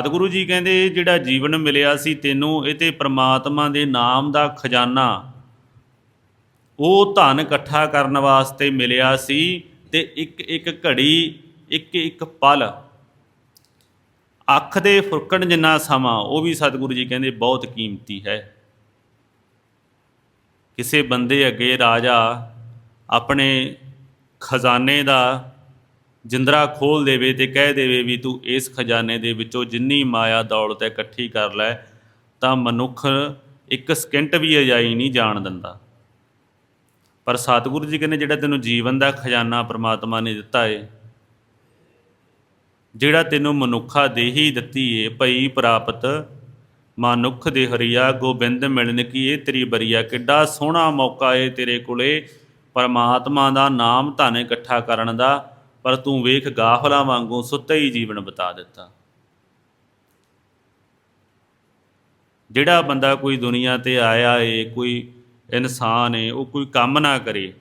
ਸਤਿਗੁਰੂ ਜੀ ਕਹਿੰਦੇ, ਜਿਹੜਾ ਜੀਵਨ ਮਿਲਿਆ ਸੀ ਤੈਨੂੰ, ਇਹ ਤੇ ਪ੍ਰਮਾਤਮਾ ਦੇ ਨਾਮ ਦਾ ਖਜ਼ਾਨਾ। ਉਹ ਧਨ ਇਕੱਠਾ ਕਰਨ ਵਾਸਤੇ ਮਿਲਿਆ ਸੀ ਤੇ ਇੱਕ ਇੱਕ ਘੜੀ ਇੱਕ ਇੱਕ ਪਲ। ਅੱਖ ਦੇ ਫੁਰਕਣ ਜਿੰਨਾ ਸਮਾਂ, ਉਹ ਵੀ ਸਤਿਗੁਰੂ ਜੀ ਕਹਿੰਦੇ ਬਹੁਤ ਕੀਮਤੀ ਹੈ। ਕਿਸੇ ਬੰਦੇ ਅੱਗੇ ਰਾਜਾ ਆਪਣੇ ਖਜ਼ਾਨੇ ਦਾ ਜਿੰਦਰਾ ਖੋਲ ਦੇਵੇ ਤੇ ਕਹਿ ਦੇਵੇ ਵੀ ਤੂੰ ਇਸ ਖਜ਼ਾਨੇ ਦੇ ਵਿੱਚੋਂ ਜਿੰਨੀ ਮਾਇਆ ਦੌਲਤ ਇਕੱਠੀ ਕਰ ਲੈ, ਤਾਂ ਮਨੁੱਖ ਇੱਕ ਸਕਿੰਟ ਵੀ ਅਜਾਈ ਨਹੀਂ ਜਾਣ ਦਿੰਦਾ। ਪਰ ਸਤਿਗੁਰੂ ਜੀ ਕਹਿੰਦੇ, ਜਿਹੜਾ ਤੈਨੂੰ ਜੀਵਨ ਦਾ ਖਜ਼ਾਨਾ ਪ੍ਰਮਾਤਮਾ ਨੇ ਦਿੱਤਾ ਏ, ਜਿਹੜਾ ਤੈਨੂੰ ਮਨੁੱਖਾ ਦੇਹੀ ਦਿੱਤੀ ਏ, ਭਈ ਪ੍ਰਾਪਤ ਮਨੁੱਖ ਦੇ ਹਰੀਆ ਗੋਬਿੰਦ ਮਿਲਣ ਕੀ ਇਹ ਤੇਰੀ ਬਰੀਆ ਕਿੱਡਾ ਸੋਹਣਾ ਮੌਕਾ ਏ ਤੇਰੇ ਕੋਲੇ, ਪਰਮਾਤਮਾ ਦਾ ਨਾਮ ਧਨ ਇਕੱਠਾ ਕਰਨ ਦਾ ਪਰ ਤੂੰ ਵੇਖ ਗਾਫਲਾ ਵਾਂਗੂ ਸੁੱਤੇ ਹੀ ਜੀਵਨ ਬਿਤਾ ਦਿੱਤਾ। ਜਿਹੜਾ ਬੰਦਾ ਕੋਈ ਦੁਨੀਆ ਤੇ ਆਇਆ ਏ, ਕੋਈ ਇਨਸਾਨ ਏ, ਉਹ ਕੋਈ ਕੰਮ ਨਾ ਕਰੇ,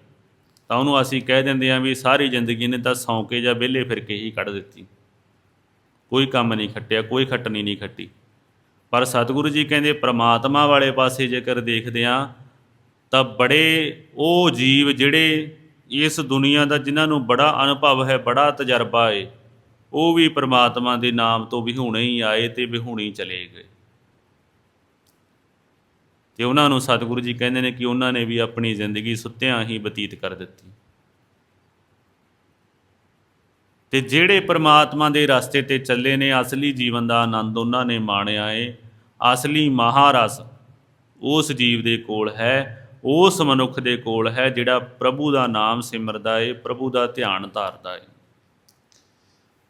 ਤਾਂ ਉਹਨੂੰ ਅਸੀਂ ਕਹਿ ਦਿੰਦੇ ਆਂ ਵੀ ਸਾਰੀ ਜ਼ਿੰਦਗੀ ਨੇ ਤਾਂ ਸੌਂ ਕੇ ਜਾਂ ਵਿਹਲੇ ਫਿਰ ਕੇ ਹੀ ਕੱਢ ਦਿੱਤੀ। ਕੋਈ ਕੰਮ ਨਹੀਂ ਖੱਟਿਆ, ਕੋਈ ਖੱਟਣੀ ਨਹੀਂ ਖੱਟੀ। ਪਰ ਸਤਿਗੁਰੂ ਜੀ ਕਹਿੰਦੇ, ਪ੍ਰਮਾਤਮਾ ਵਾਲੇ ਪਾਸੇ ਜੇਕਰ ਦੇਖਦੇ ਆਂ ਤਾਂ ਬੜੇ ਉਹ ਜੀਵ ਜਿਹੜੇ ਇਸ ਦੁਨੀਆ ਦਾ ਜਿਨ੍ਹਾਂ ਨੂੰ ਬੜਾ ਅਨੁਭਵ ਹੈ, ਬੜਾ ਤਜਰਬਾ ਹੈ ਉਹ ਵੀ ਪ੍ਰਮਾਤਮਾ ਦੇ ਨਾਮ ਤੋਂ ਵਿਹੂਣੇ ਹੀ ਆਏ ਤੇ ਵਿਹੂਣੇ ਹੀ ਚਲੇ ਗਏ। ਤੇ ਉਹਨਾਂ ਨੂੰ ਸਤਿਗੁਰੂ ਜੀ ਕਹਿੰਦੇ ਨੇ ਕਿ ਉਹਨਾਂ ਨੇ ਵੀ ਆਪਣੀ ਜ਼ਿੰਦਗੀ ਸੁੱਤਿਆਂ ਹੀ ਬਤੀਤ ਕਰ ਦਿੱਤੀ। ਤੇ ਜਿਹੜੇ ਪ੍ਰਮਾਤਮਾ ਦੇ ਰਸਤੇ ਤੇ ਚੱਲੇ ਨੇ, ਅਸਲੀ ਜੀਵਨ ਦਾ ਆਨੰਦ ਉਹਨਾਂ ਨੇ ਮਾਣਿਆ ਏ। ਅਸਲੀ ਮਹਾਰਸ ਉਸ ਜੀਵ ਦੇ ਕੋਲ ਹੈ ਉਸ ਮਨੁੱਖ ਦੇ ਕੋਲ ਹੈ ਜਿਹੜਾ ਪ੍ਰਭੂ ਦਾ ਨਾਮ ਸਿਮਰਦਾ ਏ, ਪ੍ਰਭੂ ਦਾ ਧਿਆਨ ਧਾਰਦਾ ਏ।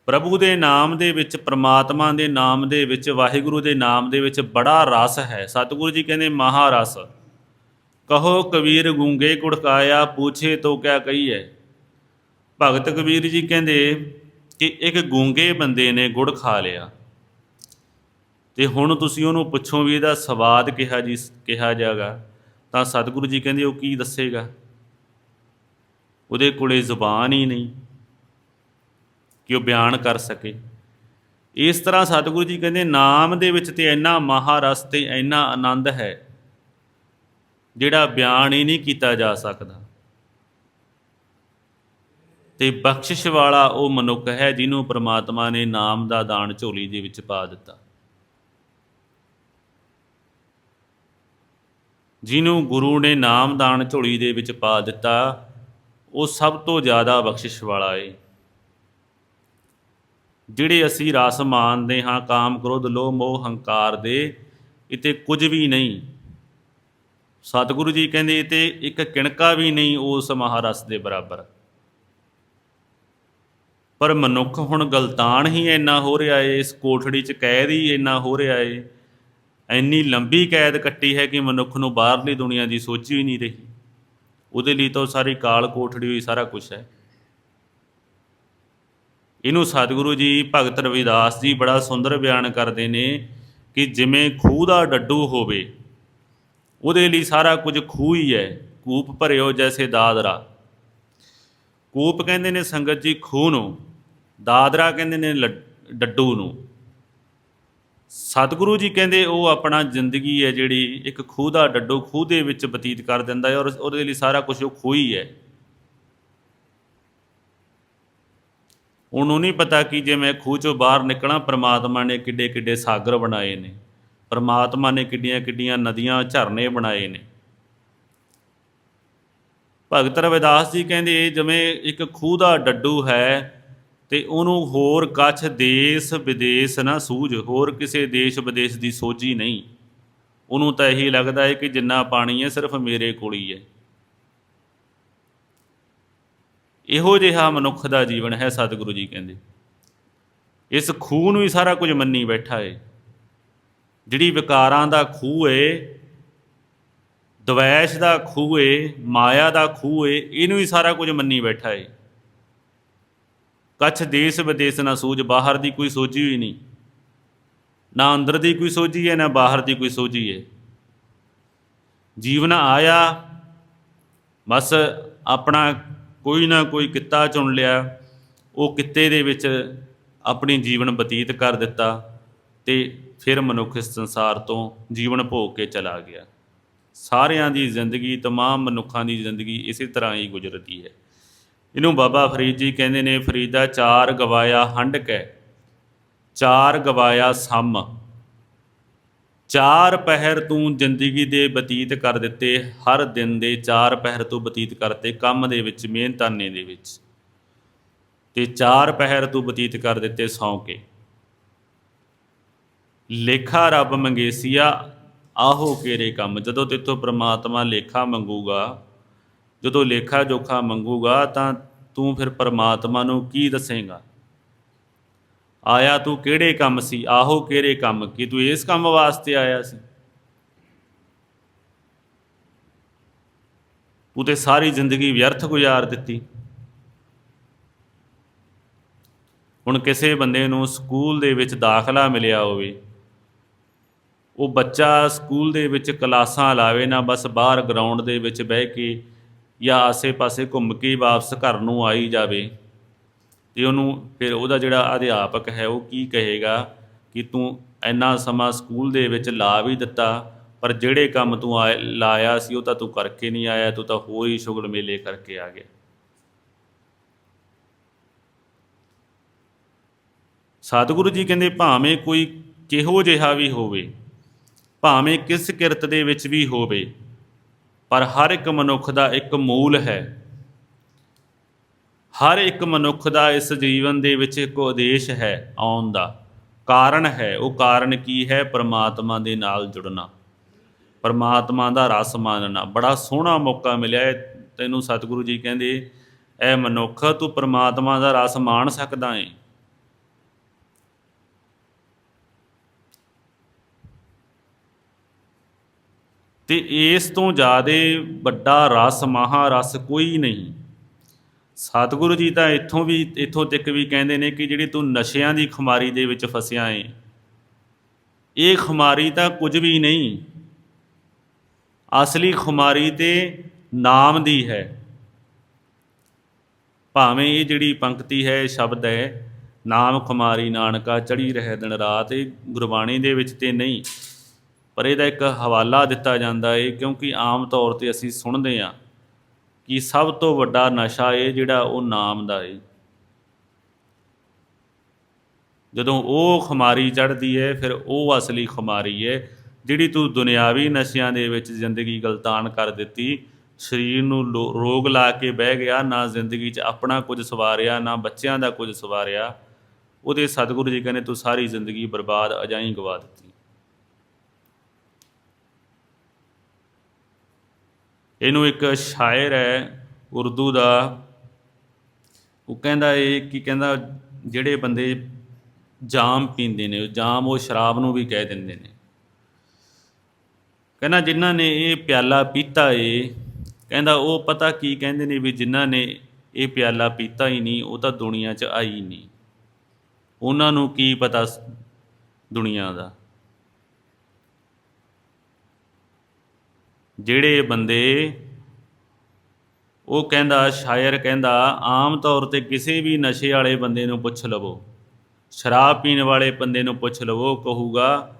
ਪ੍ਰਭੂ ਦੇ ਨਾਮ ਦੇ ਵਿੱਚ, ਪ੍ਰਮਾਤਮਾ ਦੇ ਨਾਮ ਦੇ ਵਿੱਚ, ਵਾਹਿਗੁਰੂ ਦੇ ਨਾਮ ਦੇ ਵਿੱਚ ਬੜਾ ਰਸ ਹੈ। ਸਤਿਗੁਰੂ ਜੀ ਕਹਿੰਦੇ ਮਹਾਰਸ ਕਹੋ ਕਬੀਰ ਗੂੰਗੇ ਕੁੜਕਾਇਆ, ਪੁੱਛੇ ਤੋ ਕਿਆ ਕਹੀਏ ਭਗਤ ਕਬੀਰ ਜੀ ਕਹਿੰਦੇ ਕਿ ਇੱਕ ਗੂੰਗੇ ਬੰਦੇ ਨੇ ਗੁੜ ਖਾ ਲਿਆ। ਤੇ ਹੁਣ ਤੁਸੀਂ ਉਹਨੂੰ ਪੁੱਛੋ ਵੀ ਇਹਦਾ ਸਵਾਦ ਕਿਹਾ ਜੀ, ਕਿਹਾ ਜਾਗਾ। ਤਾਂ ਸਤਿਗੁਰੂ ਜੀ ਕਹਿੰਦੇ, ਉਹ ਕੀ ਦੱਸੇਗਾ? ਉਹਦੇ ਕੋਲੇ ਜ਼ੁਬਾਨ ਹੀ ਨਹੀਂ ਕਿ ਉਹ ਬਿਆਨ ਕਰ ਸਕੇ। ਇਸ ਤਰ੍ਹਾਂ ਸਤਿਗੁਰੂ ਜੀ ਕਹਿੰਦੇ, ਨਾਮ ਦੇ ਵਿੱਚ ਤੇ ਇੰਨਾ ਮਹਾਰਸ ਤੇ ਇੰਨਾ ਆਨੰਦ ਹੈ, ਜਿਹੜਾ ਬਿਆਨ ਹੀ ਨਹੀਂ ਕੀਤਾ ਜਾ ਸਕਦਾ। ਤੇ ਬਖਸ਼ਿਸ਼ ਵਾਲਾ ਉਹ ਮਨੁੱਖ ਹੈ ਜਿਹਨੂੰ ਪ੍ਰਮਾਤਮਾ ਨੇ ਨਾਮ ਦਾ ਦਾਨ ਝੋਲੀ ਦੇ ਵਿੱਚ ਪਾ ਦਿੱਤਾ। ਜਿਹਨੂੰ ਗੁਰੂ ਨੇ ਨਾਮਦਾਨ ਝੋਲੀ ਦੇ ਵਿੱਚ ਪਾ ਦਿੱਤਾ, ਉਹ ਸਭ ਤੋਂ ਜ਼ਿਆਦਾ ਬਖਸ਼ਿਸ਼ ਵਾਲਾ ਏ। ਜਿਹੜੇ ਅਸੀਂ ਰਸ ਮਾਨਦੇ ਹਾਂ, ਕਾਮ ਕ੍ਰੋਧ, ਲੋਭ, ਮੋਹ, ਹੰਕਾਰ ਦੇ, ਇਤੇ ਕੁਝ ਵੀ ਨਹੀਂ। ਸਤਿਗੁਰੂ ਜੀ ਕਹਿੰਦੇ, ਇਤੇ ਇੱਕ ਕਿਣਕਾ ਵੀ ਨਹੀਂ ਉਸ ਮਹਾਰਸ ਦੇ ਬਰਾਬਰ। ਪਰ ਮਨੁੱਖ ਹੁਣ ਗਲਤਾਨ ਹੀ ਇੰਨਾ ਹੋ ਰਿਹਾ ਏ, ਇਸ ਕੋਠੜੀ 'ਚ ਕੈਦ ਹੀ ਇੰਨਾ ਹੋ ਰਿਹਾ ਏ। ਇੰਨੀ ਲੰਬੀ ਕੈਦ ਕੱਟੀ ਹੈ ਕਿ ਮਨੁੱਖ ਨੂੰ ਬਾਹਰਲੀ ਦੁਨੀਆ ਦੀ ਸੋਚੀ ਹੀ ਨਹੀਂ ਰਹੀ। ਉਹਦੇ ਲਈ ਤਾਂ ਉਹ ਸਾਰੀ ਕਾਲ ਕੋਠੜੀ ਹੋਈ, ਸਾਰਾ ਕੁਝ ਹੈ। ਇਹਨੂੰ ਸਤਿਗੁਰੂ ਜੀ, ਭਗਤ ਰਵਿਦਾਸ ਜੀ ਬੜਾ ਸੁੰਦਰ ਬਿਆਨ ਕਰਦੇ ਨੇ ਕਿ ਜਿਵੇਂ ਖੂਹ ਦਾ ਡੱਡੂ ਹੋਵੇ, ਉਹਦੇ ਲਈ ਸਾਰਾ ਕੁਝ ਖੂਹ ਹੀ ਹੈ। ਕੂਪ ਭਰਿਓ ਜੈਸੇ ਦਾਦਰਾ। ਕੂਪ ਕਹਿੰਦੇ ਨੇ ਸੰਗਤ ਜੀ ਖੂਹ ਨੂੰ, ਦਾਦਰਾ ਕਹਿੰਦੇ ਨੇ ਲੱਡ- ਡੱਡੂ ਨੂੰ। ਸਤਿਗੁਰੂ ਜੀ ਕਹਿੰਦੇ ਉਹ ਆਪਣਾ ਜ਼ਿੰਦਗੀ ਹੈ ਜਿਹੜੀ ਇੱਕ ਖੂਹ ਦਾ ਡੱਡੂ ਖੂਹ ਦੇ ਵਿੱਚ ਬਤੀਤ ਕਰ ਦਿੰਦਾ ਹੈ ਔਰ ਉਹਦੇ ਲਈ ਸਾਰਾ ਕੁਝ ਉਹ ਖੂਹ ਹੀ ਹੈ। ਉਹਨੂੰ ਨਹੀਂ ਪਤਾ ਕਿ ਜੇ ਮੈਂ ਖੂਹ ਚੋਂ ਬਾਹਰ ਨਿਕਲਾਂ, ਪ੍ਰਮਾਤਮਾ ਨੇ ਕਿੱਡੇ ਕਿੱਡੇ ਸਾਗਰ ਬਣਾਏ ਨੇ। ਪ੍ਰਮਾਤਮਾ ਨੇ ਕਿੱਡੀਆਂ ਕਿੱਡੀਆਂ ਨਦੀਆਂ, ਝਰਨੇ ਬਣਾਏ ਨੇ। ਭਗਤ ਰਵਿਦਾਸ ਜੀ ਕਹਿੰਦੇ ਜਿਵੇਂ ਇੱਕ ਖੂਹ ਦਾ ਡੱਡੂ ਹੈ ਤੇ ਉਹਨੂੰ ਹੋਰ ਕੱਛ ਦੇਸ਼ ਵਿਦੇਸ਼ ਨਾ ਸੂਝ, ਹੋਰ ਕਿਸੇ ਦੇਸ਼ ਵਿਦੇਸ਼ ਦੀ ਸੋਝੀ ਨਹੀਂ। ਉਹਨੂੰ ਤਾਂ ਇਹੀ ਲੱਗਦਾ ਹੈ ਕਿ ਜਿੰਨਾ ਪਾਣੀ ਹੈ ਸਿਰਫ ਮੇਰੇ ਕੋਲ ਹੀ ਹੈ। ਇਹੋ ਜਿਹਾ ਮਨੁੱਖ ਦਾ ਜੀਵਨ ਹੈ, ਸਤਿਗੁਰੂ ਜੀ ਕਹਿੰਦੇ। ਇਸ ਖੂਹ ਨੂੰ ਹੀ ਸਾਰਾ ਕੁਝ ਮੰਨੀ ਬੈਠਾ ਏ। ਜਿਹੜੀ ਵਿਕਾਰਾਂ ਦਾ ਖੂਹ ਏ, ਦਵੈਸ਼ ਦਾ ਖੂਹ ਏ, ਮਾਇਆ ਦਾ ਖੂਹ ਏ, ਇਹਨੂੰ ਹੀ ਸਾਰਾ ਕੁਝ ਮੰਨੀ ਬੈਠਾ ਏ। ਕੱਛ ਦੇਸ਼ ਵਿਦੇਸ਼ ਨਾ ਸੂਝ ਬਾਹਰ ਦੀ ਕੋਈ ਸੋਝੀ ਹੋਈ ਨਹੀਂ ਨਾ ਅੰਦਰ ਦੀ ਕੋਈ ਸੋਝੀ ਹੈ ਨਾ ਬਾਹਰ ਦੀ ਕੋਈ ਸੋਝੀ ਹੈ ਜੀਵਨ ਆਇਆ ਬਸ ਆਪਣਾ ਕੋਈ ਨਾ ਕੋਈ ਕਿੱਤਾ ਚੁਣ ਲਿਆ ਉਹ ਕਿੱਤੇ ਦੇ ਵਿੱਚ ਆਪਣੀ ਜੀਵਨ ਬਤੀਤ ਕਰ ਦਿੱਤਾ ਤੇ ਫਿਰ ਮਨੁੱਖ ਇਸ ਸੰਸਾਰ ਤੋਂ ਜੀਵਨ ਭੋਗ ਕੇ ਚਲਾ ਗਿਆ ਸਾਰਿਆਂ ਦੀ ਜ਼ਿੰਦਗੀ तमाम ਮਨੁੱਖਾਂ ਦੀ ਜ਼ਿੰਦਗੀ ਇਸੇ ਤਰ੍ਹਾਂ ਹੀ ਗੁਜ਼ਰਦੀ ਹੈ ਇਹਨੂੰ ਬਾਬਾ ਫਰੀਦ ਜੀ ਕਹਿੰਦੇ ਨੇ, ਫਰੀਦ ਦਾ ਚਾਰ ਗਵਾਇਆ ਹੰਡ ਕੈ, ਚਾਰ ਗਵਾਇਆ ਸਮ, ਚਾਰ ਪਹਿਰ ਤੂੰ ਜ਼ਿੰਦਗੀ ਦੇ ਬਤੀਤ ਕਰ ਦਿੱਤੇ, ਹਰ ਦਿਨ ਦੇ ਚਾਰ ਪਹਿਰ ਤੂੰ ਬਤੀਤ ਕਰਤੇ ਕੰਮ ਦੇ ਵਿੱਚ, ਮਿਹਨਤਾਨੇ ਦੇ ਵਿੱਚ। ਤੇ ਚਾਰ ਪਹਿਰ ਤੂੰ ਬਤੀਤ ਕਰ ਦਿੱਤੇ ਸੌਂ ਕੇ। ਲੇਖਾ ਰੱਬ ਮੰਗੇਸੀਆ, ਆਹੋ ਕੇਰੇ ਕੰਮ, ਜਦੋਂ ਤੇਥੋਂ ਪ੍ਰਮਾਤਮਾ ਲੇਖਾ ਮੰਗੂਗਾ ਜਦੋਂ ਲੇਖਾ ਜੋਖਾ ਮੰਗੂਗਾ ਤਾਂ ਤੂੰ ਫਿਰ ਪ੍ਰਮਾਤਮਾ ਨੂੰ ਕੀ ਦੱਸੇਗਾ? ਆਇਆ ਤੂੰ ਕਿਹੜੇ ਕੰਮ ਸੀ? ਆਹੋ ਕਿਹੜੇ ਕੰਮ? ਕੀ ਤੂੰ ਇਸ ਕੰਮ ਵਾਸਤੇ ਆਇਆ ਸੀ? ਤੂੰ ਤੇ ਸਾਰੀ ਜ਼ਿੰਦਗੀ ਵਿਅਰਥ ਗੁਜ਼ਾਰ ਦਿੱਤੀ। ਹੁਣ ਕਿਸੇ ਬੰਦੇ ਨੂੰ ਸਕੂਲ ਦੇ ਵਿੱਚ ਦਾਖਲਾ ਮਿਲਿਆ ਹੋਵੇ, ਉਹ ਬੱਚਾ ਸਕੂਲ ਦੇ ਵਿੱਚ ਕਲਾਸਾਂ ਲਾਵੇ, ਨਾ ਬਸ ਬਾਹਰ ਗਰਾਊਂਡ ਦੇ ਵਿੱਚ ਬਹਿ ਕੇ ਜਾਂ ਆਸੇ-ਪਾਸੇ ਘੁੰਮ ਕੇ ਵਾਪਸ ਘਰ ਨੂੰ ਆਈ ਜਾਵੇ, ਤੇ ਉਹਨੂੰ ਫਿਰ ਉਹਦਾ ਜਿਹੜਾ ਅਧਿਆਪਕ ਹੈ ਉਹ ਕੀ ਕਹੇਗਾ ਕਿ ਤੂੰ ਇੰਨਾ ਸਮਾਂ ਸਕੂਲ ਦੇ ਵਿੱਚ ਲਾ ਵੀ ਦਿੱਤਾ, ਪਰ ਜਿਹੜੇ ਕੰਮ ਤੂੰ ਆਇਆ ਲਾਇਆ ਸੀ ਉਹ ਤਾਂ ਤੂੰ ਕਰਕੇ ਨਹੀਂ ਆਇਆ, ਤੂੰ ਤਾਂ ਹੋਰ ਹੀ ਸ਼ੁਗਲ ਮੇਲੇ ਕਰਕੇ ਆ ਗਿਆ। ਸਤਿਗੁਰੂ ਜੀ ਕਹਿੰਦੇ, ਭਾਵੇਂ ਕੋਈ ਕਿਹੋ ਜਿਹਾ ਵੀ ਹੋਵੇ, ਭਾਵੇਂ ਕਿਸ ਕਿਰਤ ਦੇ ਵਿੱਚ ਵੀ ਹੋਵੇ ਪਰ ਹਰ ਇੱਕ ਮਨੁੱਖ ਦਾ ਇੱਕ ਮੂਲ ਹੈ। ਹਰ ਇੱਕ ਮਨੁੱਖ ਦਾ ਇਸ ਜੀਵਨ ਦੇ ਵਿੱਚ ਇੱਕ ਉਦੇਸ਼ ਹੈ ਆਉਣ ਦਾ। ਕਾਰਨ ਹੈ, ਉਹ ਕਾਰਨ ਕੀ ਹੈ? ਪ੍ਰਮਾਤਮਾ ਦੇ ਨਾਲ ਜੁੜਨਾ। ਪਰਮਾਤਮਾ ਦਾ ਰਸ ਮਾਨਣਾ ਬੜਾ ਸੋਹਣਾ ਮੌਕਾ ਮਿਲਿਆ ਤੈਨੂੰ ਸਤਿਗੁਰੂ ਜੀ ਕਹਿੰਦੇ, ਐ ਮਨੁੱਖ, ਤੂੰ ਪਰਮਾਤਮਾ ਦਾ ਰਸ ਮਾਣ ਸਕਦਾ ਏ। ਤੇ ਇਸ ਤੋਂ ਜ਼ਿਆਦਾ ਵੱਡਾ ਰਸ, ਮਹਾਰਸ ਕੋਈ ਨਹੀਂ। ਸਤਿਗੁਰੂ ਜੀ ਤਾਂ ਇੱਥੋਂ ਵੀ, ਇੱਥੋਂ ਤੱਕ ਵੀ ਕਹਿੰਦੇ ਨੇ ਕਿ ਜਿਹੜੇ ਤੂੰ ਨਸ਼ਿਆਂ ਦੀ ਖੁਮਾਰੀ ਦੇ ਵਿੱਚ ਫਸਿਆ ਏ, ਇਹ ਖੁਮਾਰੀ ਤਾਂ ਕੁਝ ਵੀ ਨਹੀਂ। ਅਸਲੀ ਖੁਮਾਰੀ ਤੇ ਨਾਮ ਦੀ ਹੈ। ਭਾਵੇਂ ਇਹ ਜਿਹੜੀ ਪੰਕਤੀ ਹੈ, ਸ਼ਬਦ ਹੈ, ਨਾਮ ਖੁਮਾਰੀ ਨਾਨਕਾ ਚੜੀ ਰਹਿ ਦਿਨ ਰਾਤ, ਇਹ ਗੁਰਬਾਣੀ ਦੇ ਵਿੱਚ ਤੇ ਨਹੀਂ। ਪਰ ਇਹਦਾ ਇੱਕ ਹਵਾਲਾ ਦਿੱਤਾ ਜਾਂਦਾ ਹੈ ਕਿਉਂਕਿ ਆਮ ਤੌਰ ਤੇ ਅਸੀਂ ਸੁਣਦੇ ਹਾਂ ਕਿ ਸਭ ਤੋਂ ਵੱਡਾ ਨਸ਼ਾ ਏ ਜਿਹੜਾ ਉਹ ਨਾਮ ਦਾ ਏ। ਜਦੋਂ ਉਹ ਖੁਮਾਰੀ ਚੜ੍ਹਦੀ ਹੈ ਫਿਰ ਉਹ ਅਸਲੀ ਖੁਮਾਰੀ ਹੈ ਜਿਹੜੀ ਤੂੰ ਦੁਨਿਆਵੀ ਨਸ਼ਿਆਂ ਦੇ ਵਿੱਚ ਜ਼ਿੰਦਗੀ ਗਲਤਾਨ ਕਰ ਦਿੱਤੀ, ਸਰੀਰ ਨੂੰ ਲੋ- ਰੋਗ ਲਾ ਕੇ ਬਹਿ ਗਿਆ, ਨਾ ਜ਼ਿੰਦਗੀ 'ਚ ਆਪਣਾ ਕੁਝ ਸਵਾਰਿਆ, ਨਾ ਬੱਚਿਆਂ ਦਾ ਕੁਝ ਸਵਾਰਿਆ, ਉਹਦੇ ਸਤਿਗੁਰੂ ਜੀ ਕਹਿੰਦੇ ਤੂੰ ਸਾਰੀ ਜ਼ਿੰਦਗੀ ਬਰਬਾਦ ਅਜਾਈ ਗਵਾ ਦਿੱਤੀ। ਇਹਨੂੰ ਇੱਕ ਸ਼ਾਇਰ ਹੈ ਉਰਦੂ ਦਾ। ਉਹ ਕਹਿੰਦਾ ਇਹ ਕੀ ਕਹਿੰਦਾ, ਜਿਹੜੇ ਬੰਦੇ ਜਾਮ ਪੀਂਦੇ ਨੇ ਉਹ ਜਾਮ ਉਹ ਸ਼ਰਾਬ ਨੂੰ ਵੀ ਕਹਿ ਦਿੰਦੇ ਨੇ। ਕਹਿੰਦਾ ਜਿਨ੍ਹਾਂ ਨੇ ਇਹ ਪਿਆਲਾ ਪੀਤਾ ਏ, ਕਹਿੰਦਾ ਉਹ ਪਤਾ ਕੀ ਕਹਿੰਦੇ ਨੇ ਵੀ ਜਿਨ੍ਹਾਂ ਨੇ ਇਹ ਪਿਆਲਾ ਪੀਤਾ ਹੀ ਨਹੀਂ, ਉਹ ਤਾਂ ਦੁਨੀਆ 'ਚ ਆਈ ਨਹੀਂ। ਉਹਨਾਂ ਨੂੰ ਕੀ ਪਤਾ ਸ- ਦੁਨੀਆ ਦਾ? ਜਿਹੜੇ ਬੰਦੇ ਉਹ ਕਹਿੰਦਾ, ਸ਼ਾਇਰ ਕਹਿੰਦਾ, ਆਮ ਤੌਰ ਤੇ ਕਿਸੇ ਵੀ ਨਸ਼ੇ ਵਾਲੇ ਬੰਦੇ ਨੂੰ ਪੁੱਛ ਲਵੋ, ਸ਼ਰਾਬ ਪੀਣ ਵਾਲੇ ਬੰਦੇ ਨੂੰ ਪੁੱਛ ਲਵੋ ਕਹੂਗਾ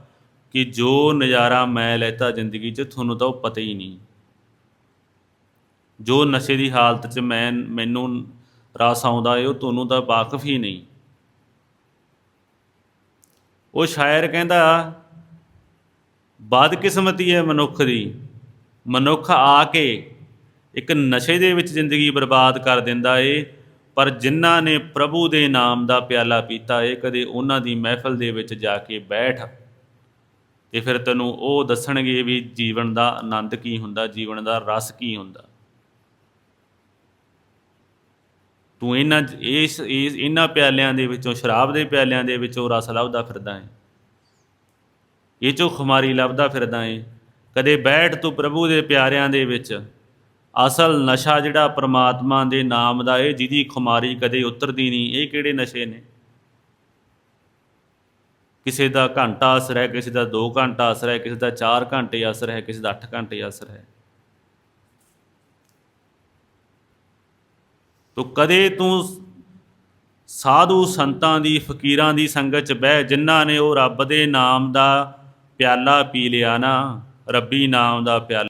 ਕਿ ਜੋ ਨਜ਼ਾਰਾ ਮੈਂ ਲੈਤਾ ਜ਼ਿੰਦਗੀ 'ਚ, ਤੁਹਾਨੂੰ ਤਾਂ ਉਹ ਪਤਾ ਹੀ ਨਹੀਂ। ਜੋ ਨਸ਼ੇ ਦੀ ਹਾਲਤ 'ਚ ਮੈਂ, ਮੈਨੂੰ ਰਸ ਆਉਂਦਾ ਏ, ਉਹ ਤੁਹਾਨੂੰ ਤਾਂ ਵਾਕਫ ਹੀ ਨਹੀਂ। ਉਹ ਸ਼ਾਇਰ ਕਹਿੰਦਾ, ਬਦਕਿਸਮਤੀ ਹੈ ਮਨੁੱਖ ਦੀ। ਮਨੁੱਖ ਆ ਕੇ ਇੱਕ ਨਸ਼ੇ ਦੇ ਵਿੱਚ ਜ਼ਿੰਦਗੀ ਬਰਬਾਦ ਕਰ ਦਿੰਦਾ ਏ, ਪਰ ਜਿਨ੍ਹਾਂ ਨੇ ਪ੍ਰਭੂ ਦੇ ਨਾਮ ਦਾ ਪਿਆਲਾ ਪੀਤਾ ਏ, ਕਦੇ ਉਹਨਾਂ ਦੀ ਮਹਿਫਲ ਦੇ ਵਿੱਚ ਜਾ ਕੇ ਬੈਠ। ਤੇ ਫਿਰ ਤੈਨੂੰ ਉਹ ਦੱਸਣਗੇ ਵੀ ਜੀਵਨ ਦਾ ਆਨੰਦ ਕੀ ਹੁੰਦਾ, ਜੀਵਨ ਦਾ ਰਸ ਕੀ ਹੁੰਦਾ। ਤੂੰ ਇਹਨਾਂ ਇਸ, ਇਹਨਾਂ ਪਿਆਲਿਆਂ ਦੇ ਵਿੱਚੋਂ, ਸ਼ਰਾਬ ਦੇ ਪਿਆਲਿਆਂ ਦੇ ਵਿੱਚੋਂ ਰਸ ਲੱਭਦਾ ਫਿਰਦਾ ਏ। ਇਹ ਚੋਂ ਖੁਮਾਰੀ ਲੱਭਦਾ ਫਿਰਦਾ ਏ। ਕਦੇ ਬੈਠ ਤੂੰ ਪ੍ਰਭੂ ਦੇ ਪਿਆਰਿਆਂ ਦੇ ਵਿੱਚ। ਅਸਲ ਨਸ਼ਾ ਜਿਹੜਾ ਪ੍ਰਮਾਤਮਾ ਦੇ ਨਾਮ ਦਾ ਇਹ ਜਿਹਦੀ ਖੁਮਾਰੀ ਕਦੇ ਉਤਰਦੀ ਨਹੀਂ, ਇਹ ਕਿਹੜੇ ਨਸ਼ੇ ਨੇ? ਕਿਸੇ ਦਾ ਘੰਟਾ ਅਸਰ ਹੈ, ਕਿਸੇ ਦਾ 2 ਘੰਟਾ ਅਸਰ ਹੈ, ਕਿਸੇ ਦਾ 4 ਘੰਟੇ ਅਸਰ ਹੈ, ਕਿਸੇ ਦਾ 8 ਘੰਟੇ ਅਸਰ ਹੈ। ਤੋ ਕਦੇ ਤੂੰ ਸਾਧੂ ਸੰਤਾਂ ਦੀ, ਫਕੀਰਾਂ ਦੀ ਸੰਗਤ 'ਚ ਬਹਿ, ਜਿਨ੍ਹਾਂ ਨੇ ਉਹ ਰੱਬ ਦੇ ਨਾਮ ਦਾ ਪਿਆਲਾ ਪੀ ਲਿਆ ਨਾ ਰੱਬੀ ਨਾਮ ਦਾ ਪਿਆਲਾ